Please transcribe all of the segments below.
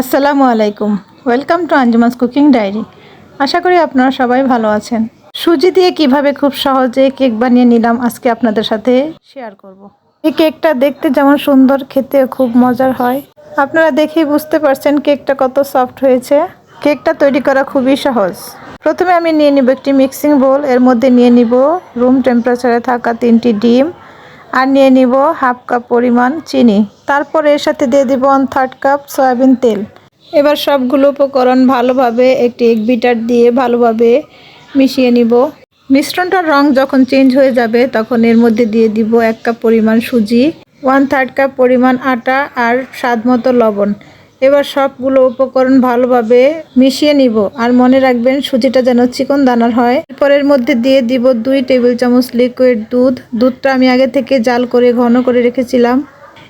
আসসালামু আলাইকুম। Welcome to আঞ্জুমাস cooking diary আশা করি আপনারা সবাই ভালো আছেন। সুজি দিয়ে কীভাবে খুব সহজে কেক বানিয়ে নিলাম আজকে আপনাদের সাথে শেয়ার করব। এই কেকটা দেখতে যেমন সুন্দর খেতে খুব মজার হয়। আপনারা দেখেই বুঝতে পারছেন কেকটা কত সফট হয়েছে। কেকটা তৈরি করা খুবই সহজ। প্রথমে আমি নিয়ে নিব একটি মিক্সিং বোল এর মধ্যে নিয়ে নিব রুম টেম্পারেচারে থাকা তিনটি ডিম, আর নিয়ে নিব হাফ কাপ পরিমাণ চিনি। তারপর এর সাথে দিয়ে দিব ওয়ান থার্ড কাপ সয়াবিন তেল। এবার সবগুলো উপকরণ ভালোভাবে একটি এগ বিটার দিয়ে ভালোভাবে মিশিয়ে নিব। মিশ্রণটার রং যখন চেঞ্জ হয়ে যাবে, তখন এর মধ্যে দিয়ে দিব এক কাপ পরিমাণ সুজি ওয়ান থার্ড কাপ পরিমাণ আটা আর স্বাদ মতো লবণ। এবার সবগুলো উপকরণ ভালোভাবে মিশিয়ে নিব আর মনে রাখবেন সুজিটা যেন চিকন দানার হয় এরপরের মধ্যে দিয়ে দিব দুই টেবিল চামচ লিকুইড দুধ। দুধটা আমি আগে থেকে জাল করে ঘন করে রেখেছিলাম।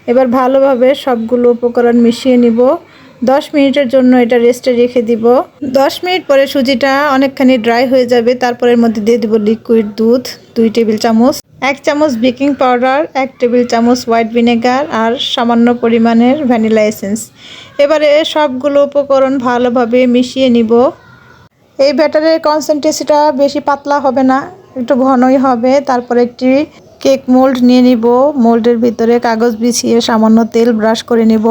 এবার ভালোভাবে সবগুলো উপকরণ মিশিয়ে নিব। দশ মিনিটের জন্য এটা রেস্টে রেখে দিব। দশ মিনিট পরে সুজিটা অনেকখানি ড্রাই হয়ে যাবে। তারপরের মধ্যে দিয়ে দিব লিকুইড দুধ, দুই টেবিল চামচ। এক চামচ বেকিং পাউডার এক টেবিল চামচ হোয়াইট ভিনেগার আর সামান্য পরিমাণের ভ্যানিলা এসেন্স এবারে সবগুলো উপকরণ ভালোভাবে মিশিয়ে নিব। এই ব্যাটারের কনসেন্ট্রেসিটা বেশি পাতলা হবে না, একটু ঘনই হবে। তারপর একটি কেক মোল্ড নিয়ে নিব, মোল্ডের ভিতরে কাগজ বিছিয়ে সামান্য তেল ব্রাশ করে নিব।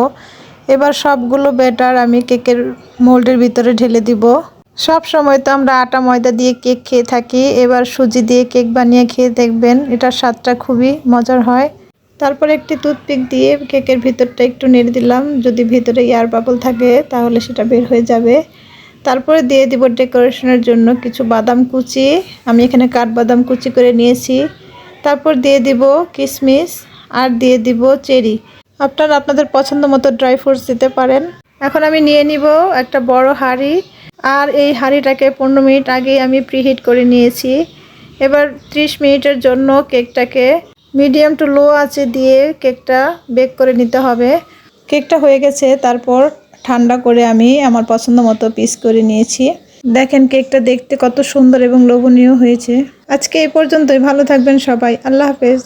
এবার সবগুলো ব্যাটার আমি কেকের মোল্ডের ভিতরে ঢেলে দিব। সব সময় তো আমরা আটা ময়দা দিয়ে কেক খেয়ে থাকি, এবার সুজি দিয়ে কেক বানিয়ে খেয়ে দেখবেন এটার স্বাদটা খুবই মজার হয়। তারপর একটি টুথপিক দিয়ে কেকের ভিতরটা একটু নেড়ে দিলাম, যদি ভিতরে এয়ার বাবল থাকে তাহলে সেটা বের হয়ে যাবে। তারপরে দিয়ে দিব ডেকোরেশনের জন্য কিছু বাদাম কুচি, আমি এখানে কাঠবাদাম কুচি করে নিয়েছি। তারপর দিয়ে দিব কিশমিশ আর দিয়ে দিব চেরি। আপনারা আপনাদের পছন্দ মতো ড্রাই ফ্রুটস দিতে পারেন। এখন আমি নিয়ে নিব একটা বড় হাঁড়ি। আর এই হাঁড়িটাকে পনেরো মিনিট আগেই আমি প্রিহিট করে নিয়েছি। এবার 30 মিনিটের জন্য কেকটাকে মিডিয়াম টু লো আছে দিয়ে কেকটা বেক করে নিতে হবে। কেকটা হয়ে গেছে, তারপর ঠান্ডা করে আমি আমার পছন্দ মতো পিস করে নিয়েছি। দেখেন কেকটা দেখতে কত সুন্দর এবং লোভনীয় হয়েছে। আজকে এই পর্যন্তই, ভালো থাকবেন সবাই। আল্লাহ হাফেজ।